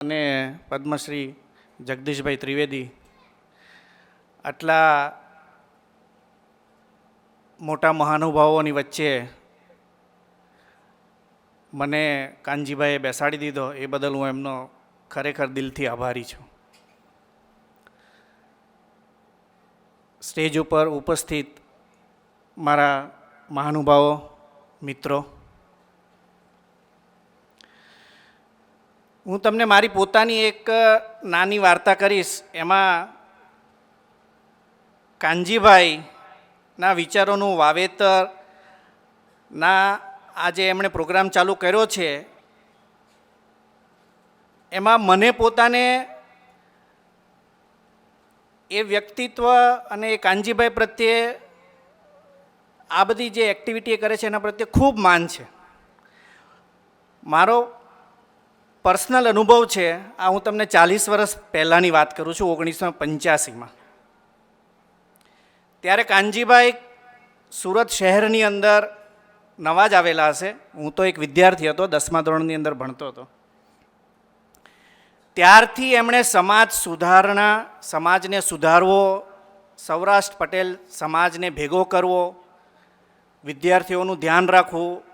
અને પદ્મશ્રી જગદીશભાઈ ત્રિવેદી આટલા મોટા મહાનુભાવોની વચ્ચે મને કાનજીભાઈએ બેસાડી દીધો, એ બદલ હું એમનો ખરેખર દિલથી આભારી છું. સ્ટેજ ઉપર ઉપસ્થિત મારા મહાનુભાવો, મિત્રો હું તમને મારી પોતાની એક નાની વાર્તા કરીશ. એમાં કાનજીભાઈના વિચારોનું વાવેતર ના આજે એમણે પ્રોગ્રામ ચાલુ કર્યો છે. એમાં મને પોતાને એ વ્યક્તિત્વ અને એ કાનજીભાઈ પ્રત્યે આ બધી જે એક્ટિવિટી કરે છે એના પ્રત્યે ખૂબ માન છે. મારો પર્સનલ અનુભવ છે, આ હું તમને ચાલીસ વર્ષ પહેલાંની વાત કરું છું, ઓગણીસો પંચ્યાસીમાં. ત્યારે કાનજીભાઈ સુરત શહેરની અંદર નવા જ આવેલા હશે. હું તો એક વિદ્યાર્થી હતો, દસમા ધોરણની અંદર ભણતો હતો. ત્યારથી એમણે સમાજ સુધારણા, સમાજને સુધારવો, સૌરાષ્ટ્ર પટેલ સમાજને ભેગો કરવો, વિદ્યાર્થીઓનું ધ્યાન રાખવું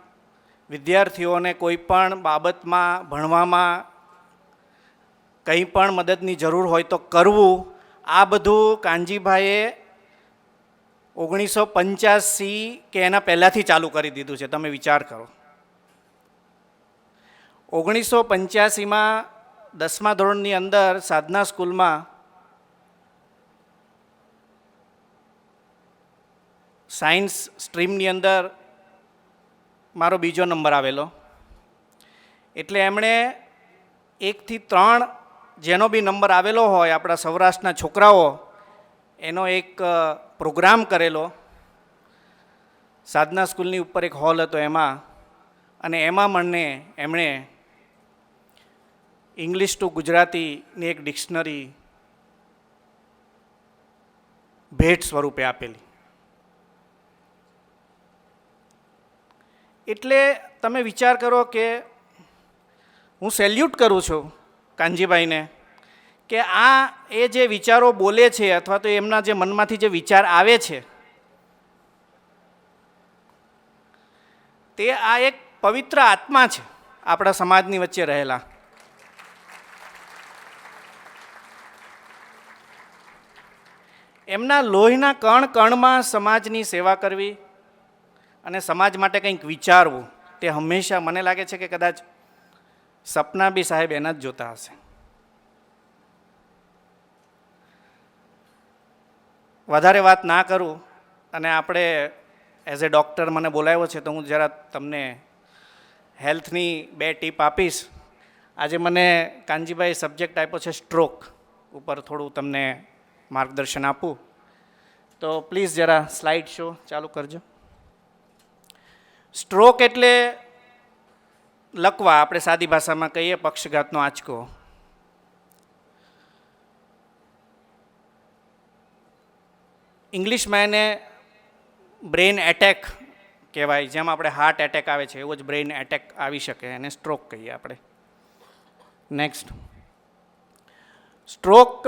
વિદ્યાર્થીઓને કોઈ પણ બાબતમાં, ભણવામાં કંઈ પણ મદદની જરૂર હોય તો કરવું, આ બધું કાનજીભાઈએ ઓગણીસો પંચ્યાસી કે એના પહેલાંથી ચાલુ કરી દીધું છે. તમે વિચાર કરો. ઓગણીસો પંચ્યાસીમાં દસમા ધોરણની અંદર સાધના સ્કૂલમાં સાયન્સ સ્ટ્રીમની અંદર મારો બીજો નંબર આવેલો. એટલે એમણે એકથી ત્રણ જેનો બી નંબર આવેલો હોય, આપણા સૌરાષ્ટ્રના છોકરાઓ, એનો એક પ્રોગ્રામ કરેલો. સાધના સ્કૂલની ઉપર એક હોલ હતો એમાં. અને એમાં મને એમણે ઇંગ્લિશ ટુ ગુજરાતીની એક ડિક્શનરી ભેટ સ્વરૂપે આપેલી. એટલે તમે વિચાર કરો કે હું સેલ્યુટ કરું છું કાનજીભાઈને કે આ એ જે વિચારો બોલે છે અથવા તો એમના જે મનમાંથી જે વિચાર આવે છે, તે આ એક પવિત્ર આત્મા છે આપણા સમાજની વચ્ચે રહેલા. એમના લોહીના કણ કણમાં સમાજની સેવા કરવી અને સમાજ માટે કંઈક વિચારવું, તે હંમેશા મને લાગે છે કે કદાચ સપના બી સાહેબ એના જ જોતા હશે. વધારે વાત ના કરું અને આપણે એઝ એ ડૉક્ટર મને બોલાવ્યો છે તો હું જરા તમને હેલ્થની બે ટીપ આપીશ. આજે મને કાનજીભાઈ સબ્જેક્ટ આપ્યો છે સ્ટ્રોક ઉપર થોડું તમને માર્ગદર્શન આપું. તો પ્લીઝ જરા સ્લાઇડ શો ચાલુ કરજો. સ્ટ્રોક એટલે લકવા આપણે સાદી ભાષામાં કહીએ, પક્ષઘાતનો આંચકો. ઇંગ્લિશમાં એને બ્રેઇન એટેક કહેવાય, જેમ આપણે હાર્ટ એટેક આવે છે, એવો જ બ્રેઇન એટેક આવી શકે, એને સ્ટ્રોક કહીએ આપણે. નેક્સ્ટ. સ્ટ્રોક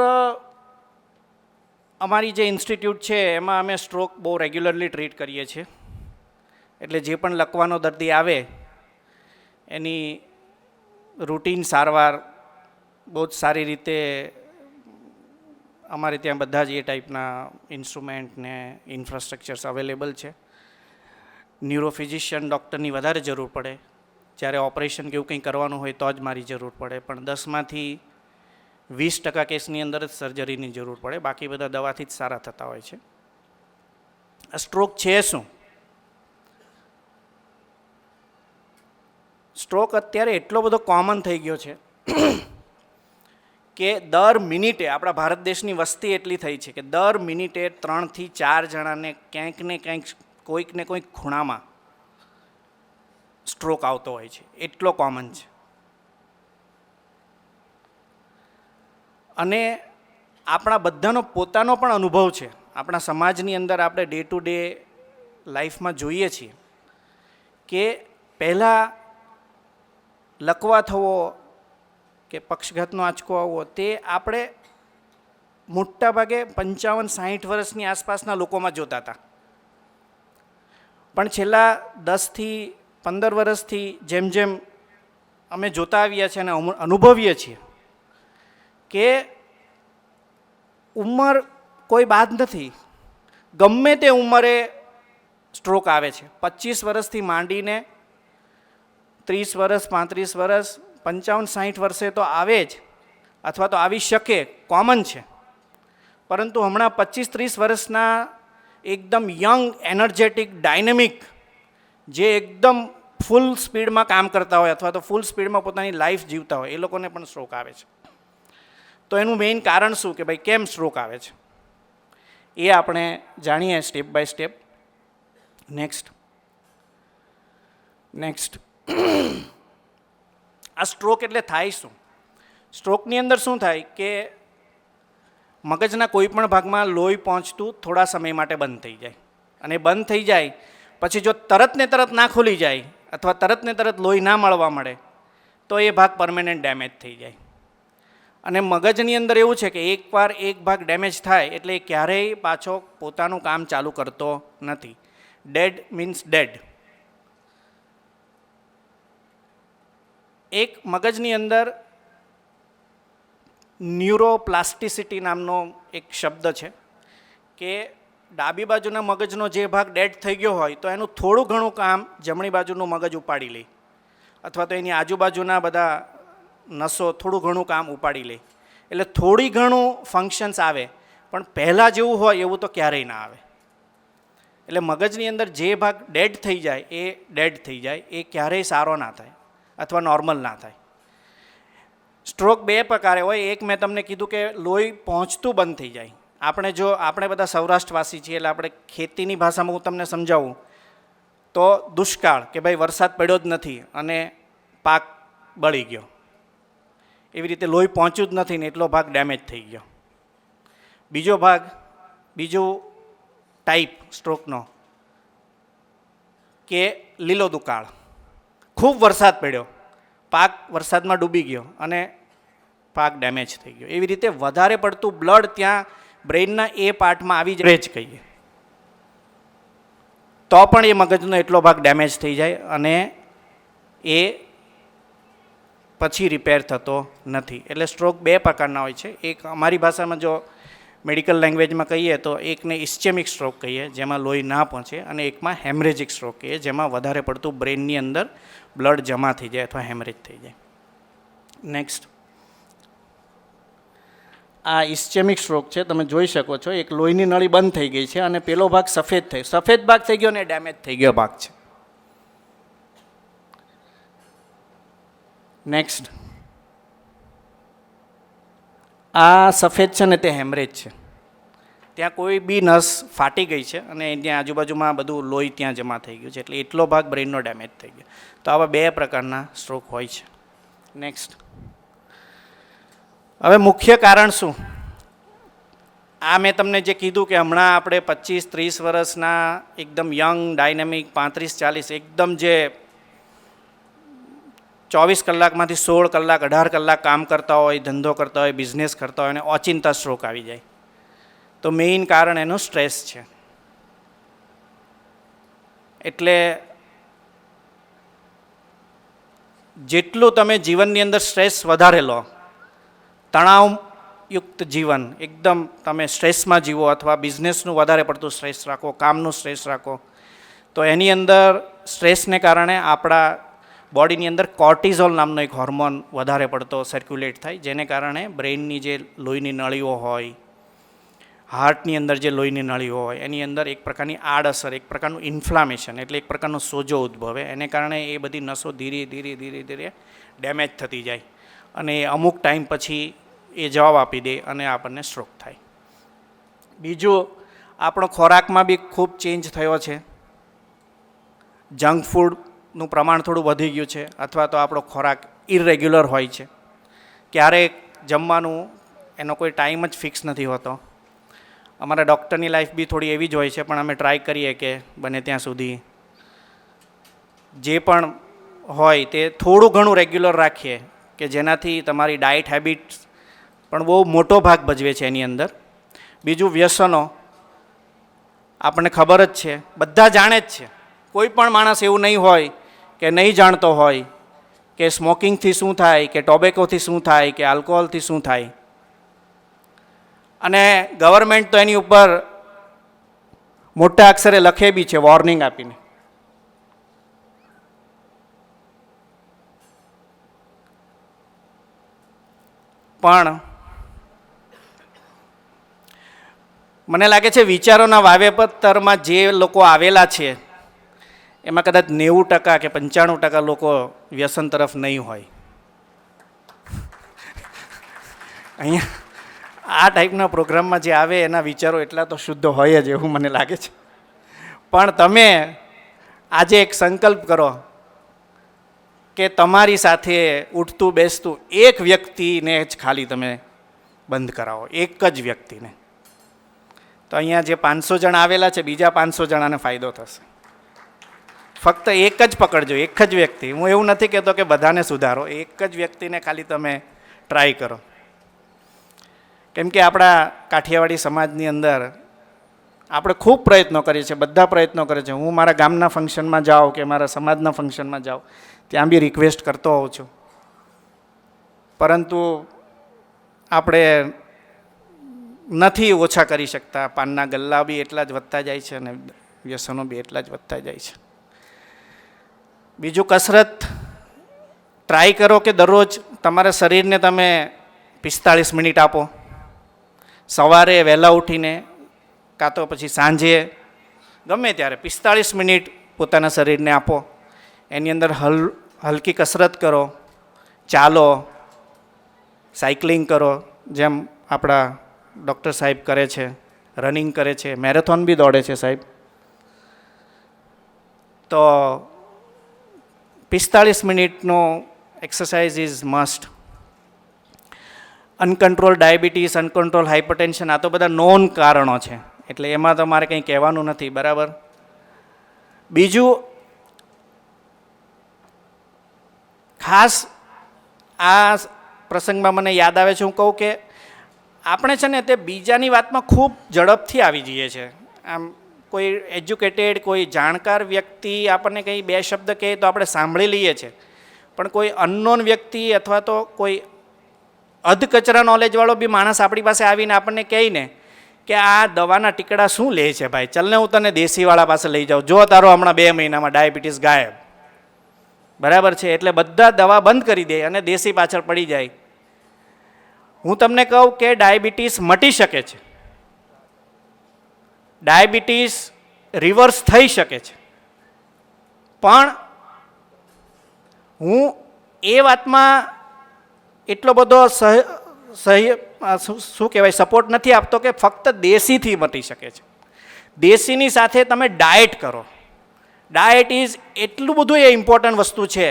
અમારી જે ઇન્સ્ટિટ્યૂટ છે, એમાં અમે સ્ટ્રોક બહુ રેગ્યુલરલી ટ્રીટ કરીએ છીએ. એટલે જે પણ લકવાનો દર્દી આવે, એની રૂટીન સારવાર બહુ જ સારી રીતે અમારે ત્યાં બધા જ એ ટાઈપના ઇન્સ્ટ્રુમેન્ટ ને ઇન્ફ્રાસ્ટ્રક્ચર્સ અવેલેબલ છે. ન્યુરોફિઝિશિયન ડૉક્ટરની વધારે જરૂર પડે. જ્યારે ઓપરેશન કે એવું કંઈ કરવાનું હોય તો જ મારી જરૂર પડે. પણ દસમાંથી વીસ ટકા કેસની અંદર જ સર્જરીની જરૂર પડે. બાકી બધા દવાથી જ સારા થતા હોય છે. સ્ટ્રોક છે શું? સ્ટ્રોક અત્યારે એટલો બધો કોમન થઈ ગયો છે કે દર મિનિટે આપણા ભારત દેશની વસ્તી એટલી થઈ છે કે દર મિનિટે ત્રણથી ચાર જણાને ક્યાંક ને ક્યાંક કોઈક ને કોઈક ખૂણામાં સ્ટ્રોક આવતો હોય છે. એટલો કોમન છે. અને આપણા બધાનો પોતાનો પણ અનુભવ છે. આપણા સમાજની અંદર આપણે ડે ટુ ડે લાઈફમાં જોઈએ છીએ કે પહેલાં લકવા થવો કે પક્ષઘાતનો આંચકો આવવો, તે આપણે મોટાભાગે પંચાવન, સાહીઠ વર્ષની આસપાસના લોકોમાં જોતા હતા. પણ છેલ્લા દસથી પંદર વર્ષથી જેમ જેમ અમે જોતા આવ્યા છીએ અને અનુભવીએ છીએ કે ઉંમર કોઈ બાદ નથી. ગમે તે ઉંમરે સ્ટ્રોક આવે છે. પચીસ વર્ષથી માંડીને ત્રીસ વર્ષ પાંત્રીસ વર્ષ પંચાવન, સાહીઠ વર્ષે તો આવે જ, અથવા તો આવી શકે કોમન છે. પરંતુ હમણાં પચીસ, ત્રીસ વર્ષના એકદમ યંગ એનર્જેટિક ડાયનેમિક જે એકદમ ફૂલ સ્પીડમાં કામ કરતા હોય અથવા તો ફૂલ સ્પીડમાં પોતાની લાઈફ જીવતા હોય, એ લોકોને પણ સ્ટ્રોક આવે છે. તો એનું મેઇન કારણ શું કે ભાઈ કેમ સ્ટ્રોક આવે છે? એ આપણે જાણીએ step by step next next આ સ્ટ્રોક એટલે થાય શું? સ્ટ્રોકની અંદર શું થાય કે મગજના કોઈ પણ ભાગમાં લોહી પહોંચતું થોડા સમય માટે બંધ થઈ જાય. અને બંધ થઈ જાય, પછી જો તરત ને તરત ના ખુલી જાય અથવા તરત ને તરત લોહી ના મળવા મળે, તો એ ભાગ પરમેનન્ટ ડેમેજ થઈ જાય. અને મગજની અંદર એવું છે કે એકવાર એક ભાગ ડેમેજ થાય એટલે એ ક્યારેય પાછો પોતાનું કામ ચાલુ કરતો નથી. ડેડ મીન્સ ડેડ એક મગજની અંદર ન્યુરોપ્લાસ્ટિસિટી નામનો એક શબ્દ છે, કે ડાબી બાજુના મગજનો જે ભાગ ડેડ થઈ ગયો હોય તો એનું થોડું ઘણું કામ જમણી બાજુનું મગજ ઉપાડી લે, અથવા તો એની આજુબાજુના બધા નસો થોડું ઘણું કામ ઉપાડી લે. એટલે થોડી ઘણું ફંક્શન્સ આવે, પણ પહેલાં જેવું હોય એવું તો ક્યારેય ના આવે. એટલે મગજની અંદર જે ભાગ ડેડ થઈ જાય એ ડેડ થઈ જાય, એ ક્યારેય સારો ના થાય. અથવા નોર્મલ ના થાય. સ્ટ્રોક બે પ્રકારે હોય. એક મેં તમને કીધું કે લોહી પહોંચતું બંધ થઈ જાય. આપણે જો, આપણે બધા સૌરાષ્ટ્રવાસી છીએ એટલે આપણે ખેતીની ભાષામાં હું તમને સમજાવું, તો દુષ્કાળ કે ભાઈ વરસાદ પડ્યો જ નથી અને પાક બળી ગયો. એવી રીતે લોહી પહોંચ્યું જ નથી ને એટલો ભાગ ડેમેજ થઈ ગયો. બીજો ભાગ, બીજું ટાઈપ સ્ટ્રોકનો કે લીલો દુકાળ ખૂબ વરસાદ પડ્યો. પાક વરસાદમાં ડૂબી ગયો અને પાક ડેમેજ થઈ ગયો. એવી રીતે વધારે પડતું બ્લડ ત્યાં બ્રેઇનના એ પાર્ટમાં આવી જાય જ કહીએ. તો પણ એ મગજનો એટલો ભાગ ડેમેજ થઈ જાય અને એ પછી રિપેર થતો નથી. એટલે સ્ટ્રોક બે પ્રકારના હોય છે. એક અમારી ભાષામાં જો મેડિકલ લેંગ્વેજમાં કહીએ તો એકને ઇસ્ચેમિક સ્ટ્રોક કહીએ, જેમાં લોહી ના પહોંચે, અને એકમાં હેમરેજિક સ્ટ્રોક કહીએ, જેમાં વધારે પડતું બ્રેઇનની અંદર બ્લડ જમા થઈ જાય અથવા હેમરેજ થઈ જાય. નેક્સ્ટ આ ઇસ્ચેમિક સ્ટ્રોક છે, તમે જોઈ શકો છો, એક લોહીની નળી બંધ થઈ ગઈ છે અને પેલો ભાગ સફેદ થઈ સફેદ ભાગ થઈ ગયો અને ડેમેજ થઈ ગયો ભાગ છે. નેક્સ્ટ આ સફેદ છે ને તે હેમરેજ છે. ત્યાં કોઈ બી નસ ફાટી ગઈ છે અને ત્યાં આજુબાજુમાં બધું લોહી ત્યાં જમા થઈ ગયું છે. એટલે એટલો ભાગ બ્રેઇનનો ડેમેજ થઈ ગયો. તો આવા બે પ્રકારના સ્ટ્રોક હોય છે. નેક્સ્ટ હવે મુખ્ય કારણ શું? આ મેં તમને જે કીધું કે હમણાં આપણે પચીસ, ત્રીસ વર્ષના એકદમ યંગ ડાયનેમિક પાંત્રીસ, ચાલીસ, એકદમ જે ચોવીસ કલાકમાંથી સોળ કલાક, અઢાર કલાક કામ કરતા હોય, ધંધો કરતા હોય બિઝનેસ કરતા હોય અને ઓચિંતા સ્ટ્રોક આવી જાય. તો મેઇન કારણ એનું સ્ટ્રેસ છે. એટલે જેટલું તમે જીવનની અંદર સ્ટ્રેસ વધારે લો, તણાવયુક્ત જીવન, એકદમ તમે સ્ટ્રેસમાં જીવો અથવા બિઝનેસનું વધારે પડતું સ્ટ્રેસ રાખો, કામનું સ્ટ્રેસ રાખો, તો એની અંદર સ્ટ્રેસને કારણે આપણા બોડીની અંદર કોર્ટિઝોલ નામનો એક હોર્મોન વધારે પડતો સર્ક્યુલેટ થાય, જેને કારણે બ્રેઇનની જે લોહીની નળીઓ હોય, હાર્ટની અંદર જે લોહીની નળીઓ હોય, એની અંદર એક પ્રકારની આડઅસર, એક પ્રકારનું ઇન્ફ્લામેશન એટલે એક પ્રકારનો સોજો ઉદ્ભવે. એને કારણે એ બધી નસો ધીરે ધીરે ધીરે ધીરે ડેમેજ થતી જાય અને અમુક ટાઈમ પછી એ જવાબ આપી દે અને આપણને સ્ટ્રોક થાય. બીજું, આપણો ખોરાકમાં બી ખૂબ ચેન્જ થયો છે. જંક ફૂડનું પ્રમાણ થોડું વધી ગયું છે, અથવા તો આપણો ખોરાક ઇરેગ્યુલર હોય છે. ક્યારેક જમવાનું એનો કોઈ ટાઈમ જ ફિક્સ નથી હોતો. અમારા ડૉક્ટરની લાઈફ બી થોડી એવી જ હોય છે, પણ અમે ટ્રાય કરીએ કે બને ત્યાં સુધી. જે પણ હોય તે થોડું ઘણું રેગ્યુલર રાખીએ, કે જેનાથી તમારી ડાયટ હેબિટ્સ પણ બહુ મોટો ભાગ ભજવે છે એની અંદર. બીજું વ્યસનો આપણને ખબર જ છે, બધા જાણે જ છે. કોઈ પણ માણસ એવું નહીં હોય કે નહીં જાણતો હોય કે સ્મોકિંગથી શું થાય, કે ટોબેકોથી શું થાય, કે આલ્કોહોલથી શું થાય. અને ગવર્મેન્ટ તો એની ઉપર મોટા અક્ષરે લખે બી છે, વોર્નિંગ આપીને. પણ મને લાગે છે વિચારોના વાવેતરમાં જે લોકો આવેલા છે એમાં કદાચ નેવું ટકા કે પંચાણું ટકા લોકો વ્યસન તરફ નહીં હોય. અહીંયા આ ટાઈપના પ્રોગ્રામમાં જે આવે એના વિચારો એટલા તો શુદ્ધ હોય જ એવું મને લાગે છે. પણ તમે આજે એક સંકલ્પ કરો કે તમારી સાથે ઉઠતું બેસતું એક વ્યક્તિને જ ખાલી તમે બંધ કરાવો, એક જ વ્યક્તિને. તો અહીંયા જે પાંચસો જણા આવેલા છે, બીજા પાંચસો જણાને ફાયદો થશે. ફક્ત એક જ પકડજો, એક જ વ્યક્તિ. હું એવું નથી કહેતો કે બધાને સુધારો, એક જ વ્યક્તિને ખાલી તમે ટ્રાય કરો. કેમ કે આપણા કાઠિયાવાડી સમાજની અંદર આપણે ખૂબ પ્રયત્નો કરીએ છીએ, બધા પ્રયત્નો કરે છે. હું મારા ગામના ફંક્શનમાં જાઉં કે મારા સમાજના ફંક્શનમાં જાઉં, ત્યાં બી રિક્વેસ્ટ કરતો હોઉં છું. પરંતુ આપણે નથી ઓછા કરી શકતા. પાનના ગલ્લા બી એટલા જ વધતા જાય છે અને વ્યસનો બી એટલા જ વધતા જાય છે. બીજું કસરત ટ્રાય કરો કે દરરોજ તમારા શરીરને તમે પિસ્તાળીસ મિનિટ આપો. સવારે વહેલા ઉઠીને કાં તો પછી સાંજે ગમે ત્યારે પિસ્તાળીસ મિનિટ પોતાના શરીરને આપો. એની અંદર હલ, હલકી કસરત કરો, ચાલો, સાયકલિંગ કરો, જેમ આપણા ડૉક્ટર સાહેબ કરે છે, રનિંગ કરે છે, મેરેથોન બી દોડે છે સાહેબ. તો પિસ્તાળીસ મિનિટનો exercise is must uncontrol diabetes uncontrol hypertension આ તો બધા નોન કારણો છે. એટલે એમાં તો મારે કંઈ કહેવાનું નથી, બરાબર? બીજું, ખાસ આ પ્રસંગમાં મને યાદ આવે છે, હું કહું કે આપણે છે ને તે બીજાની વાતમાં ખૂબ ઝડપથી આવી જઈએ છે આમ કોઈ એજ્યુકેટેડ કોઈ જાણકાર વ્યક્તિ આપણને કંઈ બે શબ્દ કહે તો આપણે સાંભળી લઈએ છીએ. પણ કોઈ અનનોન વ્યક્તિ અથવા તો કોઈ અધકચરા નોલેજવાળો બી માણસ આપણી પાસે આવીને આપણને કહીને કે આ દવાના ટીકડા શું લે છે ભાઈ? ચલને હું તને દેશીવાળા પાસે લઈ જાઉં. જો તારો હમણાં બે મહિનામાં ડાયાબિટીસ ગાયબ. બરાબર છે? એટલે બધા દવા બંધ કરી દે અને દેશી પાછળ પડી જાય. હું તમને કહું કે ડાયાબિટીસ મટી શકે છે. ડાયાબિટીસ રિવર્સ થઈ શકે છે. પણ હું એ વાતમાં એટલો બધો સહ, સહી શું કહેવાય સપોર્ટ નથી આપતો કે ફક્ત દેશીથી મટી શકે છે. દેશીની સાથે તમે ડાયટ કરો. ડાયટ ઇઝ એટલું બધું એ ઇમ્પોર્ટન્ટ વસ્તુ છે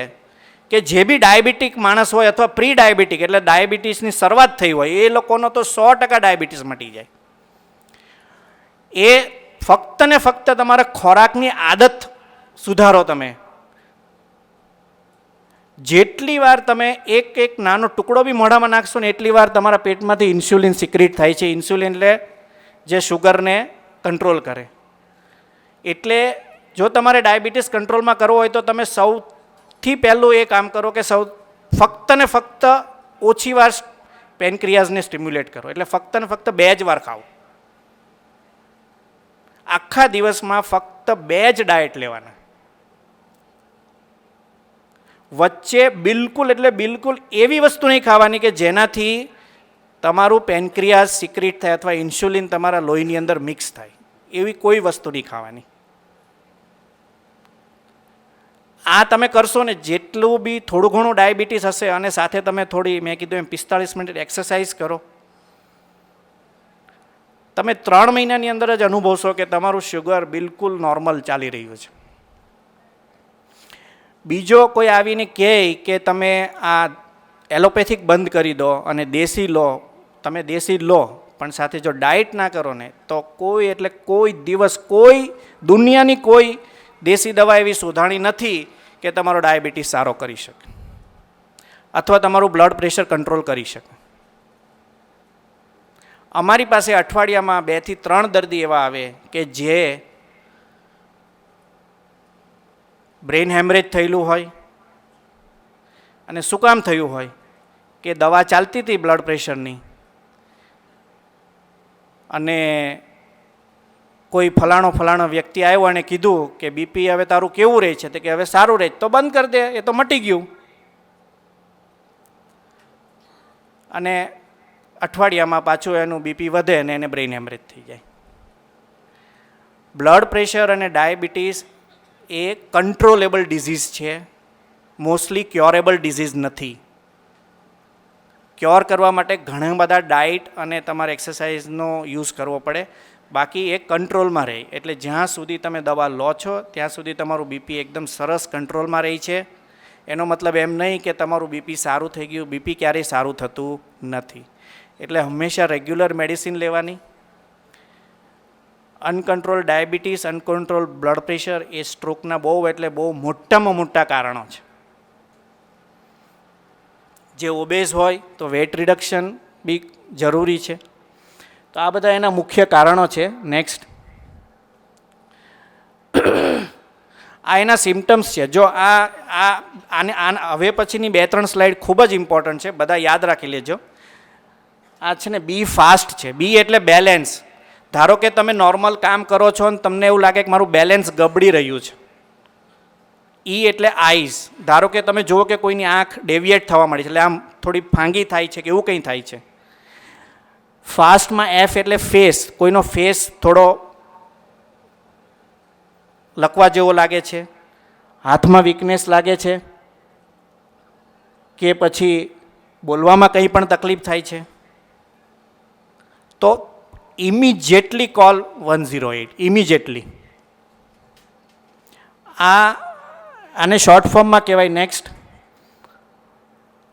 કે જે બી ડાયાબિટીક માણસ હોય અથવા પ્રી ડાયાબિટીક એટલે ડાયાબિટીસની શરૂઆત થઈ હોય, એ લોકોનો તો સો ટકા ડાયાબિટીસ મટી જાય. એ ફક્ત ને ફક્ત તમારા ખોરાકની આદત સુધારો તમે. જેટલી વાર તમે એક એક નાનો ટુકડો બી મોઢામાં નાખશો ને એટલી વાર તમારા પેટમાંથી ઇન્સ્યુલિન સિક્રિટ થાય છે. ઇન્સ્યુલિન એટલે જે શુગરને કંટ્રોલ કરે. એટલે જો તમારે ડાયાબિટીસ કંટ્રોલમાં કરવો હોય તો તમે સૌથી પહેલું એ કામ કરો કે સૌ ફક્ત ને ફક્ત ઓછી વાર પેનક્રિયાઝને સ્ટિમ્યુલેટ કરો. એટલે ફક્ત ને ફક્ત બે જ વાર ખાઓ. આખા દિવસમાં ફક્ત બે જ ડાયટ લેવાના. વચ્ચે બિલકુલ એટલે બિલકુલ એવી વસ્તુ નહીં ખાવાની કે જેનાથી તમારું પેનક્રિયાસ સિક્રિટ થાય અથવા ઇન્સ્યુલિન તમારા લોહીની અંદર મિક્સ થાય. એવી કોઈ વસ્તુ નહીં ખાવાની. આ તમે કરશો ને જેટલું બી થોડું ઘણું ડાયાબિટીસ હશે અને સાથે તમે થોડી મેં કીધું એમ પિસ્તાળીસ મિનિટ એક્સરસાઇઝ કરો. તમે ત્રણ મહિનાની અંદર જ અનુભવશો કે તમારું શુગર બિલકુલ નોર્મલ ચાલી રહ્યું છે. બીજો કોઈ આવીને કહે કે તમે આ એલોપેથિક બંધ કરી દો અને દેશી લો, તમે દેશી લો, પણ સાથે જો ડાયટ ના કરો ને, તો કોઈ એટલે કોઈ દિવસ કોઈ દુનિયાની કોઈ દેશી દવા એવી શોધાણી નથી કે તમારો ડાયાબિટીસ સારો કરી શકે. અથવા તમારું બ્લડ પ્રેશર કંટ્રોલ કરી શકે. અમારી પાસે અઠવાડિયામાં બેથી ત્રણ દર્દી એવા આવે કે જે બ્રેઇન હેમરેજ થયેલું હોય અને શું કામ થયું હોય કે દવા ચાલતી હતી બ્લડ પ્રેશરની અને કોઈ ફલાણો ફલાણો વ્યક્તિ આવ્યો અને કીધું કે બીપી હવે તારું કેવું રહે છે? તો કે હવે સારું રહે તો બંધ કરી દે. એ તો મટી ગયું. અને અઠવાડિયામાં પાછું એનું બીપી વધે અને એને બ્રેઇન હેમરેજ થઈ જાય. બ્લડ પ્રેશર અને ડાયાબિટીસ એ કંટ્રોલેબલ ડિઝીઝ છે. મોસ્ટલી ક્યોરેબલ ડિઝીઝ નથી. ક્યોર કરવા માટે ઘણા બધા ડાયટ અને તમારે એક્સરસાઇઝનો યુઝ કરવો પડે. બાકી એ કંટ્રોલમાં રહે. એટલે જ્યાં સુધી તમે દવા લો છો, ત્યાં સુધી તમારું બીપી એકદમ સરસ કંટ્રોલમાં રહી છે. એનો મતલબ એમ નહીં કે તમારું બીપી સારું થઈ ગયું. બીપી ક્યારેય સારું થતું નથી. એટલે હંમેશા રેગ્યુલર મેડિસિન લેવાની. Uncontrol diabetes uncontrol blood pressure એ સ્ટ્રોકના બહુ એટલે બહુ મોટામાં મોટા કારણો છે. જે ઓબેઝ હોય તો વેટ રિડક્શન બી જરૂરી છે. તો આ બધા એના મુખ્ય કારણો છે. નેક્સ્ટ આ એના સિમ્ટમ્સ છે. જો આ આ, આને આને, હવે પછીની બે ત્રણ સ્લાઇડ ખૂબ જ ઇમ્પોર્ટન્ટ છે. બધા યાદ રાખી લેજો. આ છે ને બી ફાસ્ટ છે. બી એટલે બેલેન્સ. ધારો કે તમે નોર્મલ કામ કરો છો અને તમને એવું લાગે કે મારું બેલેન્સ ગબડી રહ્યું છે. ઈ એટલે આઈઝ. ધારો કે તમે જુઓ કે કોઈની આંખ ડેવિએટ થવા મળી છે, એટલે આમ થોડી ફાંગી થાય છે કે એવું કંઈ થાય છે. ફાસ્ટમાં એફ એટલે ફેસ. કોઈનો ફેસ થોડો લકવા જેવો લાગે છે, હાથમાં વીકનેસ લાગે છે, કે પછી બોલવામાં કંઈ પણ તકલીફ થાય છે. તો immediately call one zero eight immediately આ, આને શોર્ટ ફોર્મમાં કહેવાય નેક્સ્ટ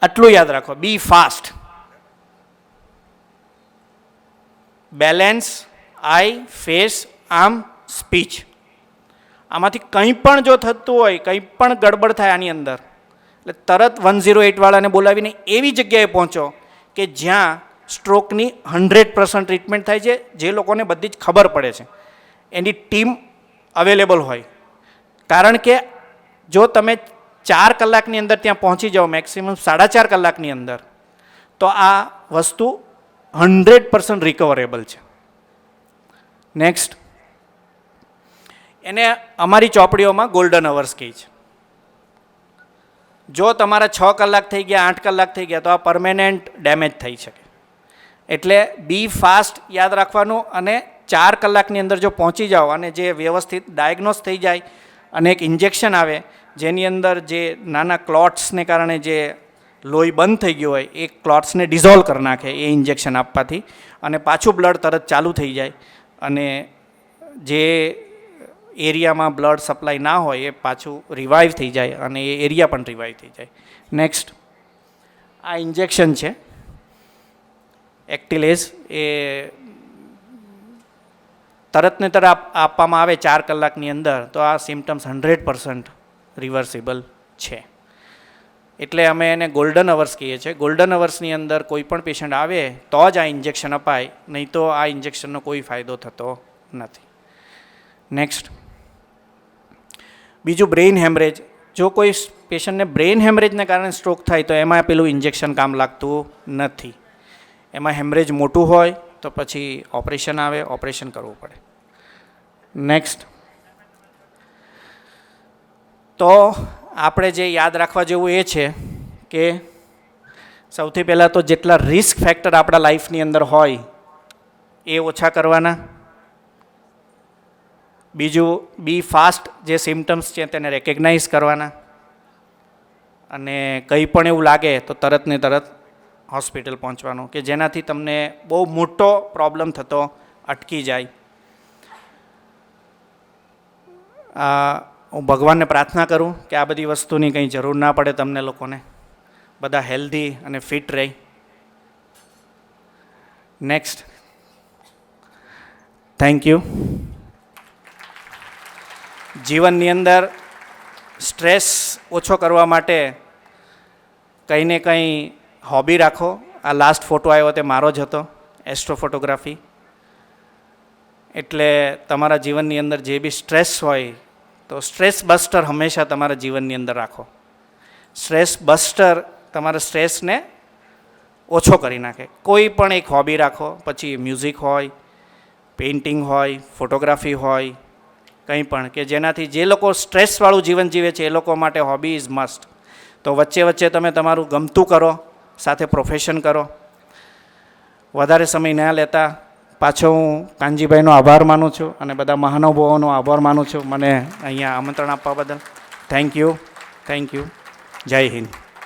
આટલું યાદ રાખો be fast balance eye face આમ સ્પીચ આમાંથી કંઈ પણ જો થતું હોય, કંઈ પણ ગડબડ થાય આની અંદર, એટલે તરત વન ઝીરો એટવાળાને બોલાવીને એવી જગ્યાએ પહોંચો કે જ્યાં સ્ટ્રોકની હંડ્રેડ પર્સન્ટ ટ્રીટમેન્ટ થાય છે. જે લોકોને બધી જ ખબર પડે છે. એની ટીમ અવેલેબલ હોય. કારણ કે જો તમે ચાર કલાકની અંદર ત્યાં પહોંચી જાઓ, મેક્સિમમ સાડા ચાર કલાકની અંદર, તો આ વસ્તુ હંડ્રેડ પર્સન્ટ રિકવરેબલ છે. નેક્સ્ટ, એને અમારી ચોપડીઓમાં ગોલ્ડન અવર્સ કહે છે. જો તમારા છ કલાક થઈ ગયા, આઠ કલાક થઈ ગયા, તો આ પરમેનન્ટ ડેમેજ થઈ શકે. એટલે બી ફાસ્ટ યાદ રાખવાનું અને ચાર કલાકની અંદર જો પહોંચી જાઓ અને જે વ્યવસ્થિત ડાયગ્નોસ થઈ જાય અને એક ઇન્જેક્શન આવે, જેની અંદર જે નાના ક્લોટ્સને કારણે જે લોહી બંધ થઈ ગયું હોય, એ ક્લોટ્સને ડિઝોલ્વ કરી નાખે એ ઇન્જેક્શન આપવાથી અને પાછું બ્લડ તરત ચાલુ થઈ જાય. અને જે એરિયામાં બ્લડ સપ્લાય ના હોય, એ પાછું રિવાઈવ થઈ જાય અને એ એરિયા પણ રિવાઈવ થઈ જાય. નેક્સ્ટ આ ઇન્જેક્શન છે. એક્ટિલેઝ એ તરત ને તરત આપવામાં આવે ચાર કલાકની અંદર, તો આ સિમ્ટમ્સ હંડ્રેડ પર્સન્ટ રિવર્સિબલ છે. એટલે અમે એને ગોલ્ડન અવર્સ કહીએ છીએ. ગોલ્ડન અવર્સની અંદર કોઈ પણ પેશન્ટ આવે, તો જ આ ઇન્જેક્શન અપાય, નહીં તો આ ઇન્જેક્શનનો કોઈ ફાયદો થતો નથી. નેક્સ્ટ બીજું બ્રેઇન હેમરેજ જો કોઈ પેશન્ટને બ્રેઇન હેમરેજને કારણે સ્ટ્રોક થાય, તો એમાં પેલું ઇન્જેક્શન કામ લાગતું નથી. એમાં હેમરેજ મોટું હોય તો પછી ઓપરેશન આવે, ઓપરેશન કરવું પડે. નેક્સ્ટ તો આપણે જે યાદ રાખવા જેવું એ છે કે સૌથી પહેલાં તો જેટલા રિસ્ક ફેક્ટર આપણા લાઈફની અંદર હોય એ ઓછા કરવાના. બીજું બી ફાસ્ટ જે સિમ્ટમ્સ છે તેને રેકગ્નાઇઝ કરવાના. અને કંઈ પણ એવું લાગે તો તરત ને તરત હોસ્પિટલ પહોંચવાનું કે જેનાથી તમને બહુ મોટો પ્રોબ્લેમ થતો અટકી જાય. હું ભગવાનને પ્રાર્થના કરું કે આ બધી વસ્તુની કંઈ જરૂર ના પડે તમને લોકોને. બધા હેલ્ધી અને ફિટ રહે. નેક્સ્ટ થેન્ક યુ જીવનની અંદર સ્ટ્રેસ ઓછો કરવા માટે કંઈ ને કંઈ હોબી રાખો. આ લાસ્ટ ફોટો આવ્યો તે મારો જ હતો એસ્ટ્રો ફોટોગ્રાફી એટલે તમારા જીવનની અંદર જે બી સ્ટ્રેસ હોય, તો સ્ટ્રેસ બસ્ટર હંમેશા તમારા જીવનની અંદર રાખો. સ્ટ્રેસ બસ્ટર તમારા સ્ટ્રેસને ઓછો કરી નાખે. કોઈ પણ એક હોબી રાખો, પછી મ્યુઝિક હોય પેઇન્ટિંગ હોય ફોટોગ્રાફી હોય, કંઈ પણ, કે જેનાથી જે લોકો સ્ટ્રેસવાળું જીવન જીવે છે, એ લોકો માટે હોબી ઇઝ મસ્ટ તો વચ્ચે વચ્ચે તમે તમારું ગમતું કરો. સાથે પ્રોફેશન કરો. વધારે સમય ના લેતા પાછો હું કાનજીભાઈનો આભાર માનું છું અને બધા મહાનુભાવોનો આભાર માનું છું. મને અહીંયા આમંત્રણ આપવા બદલ. થેન્ક યુ થેન્ક યુ જય હિન્દ.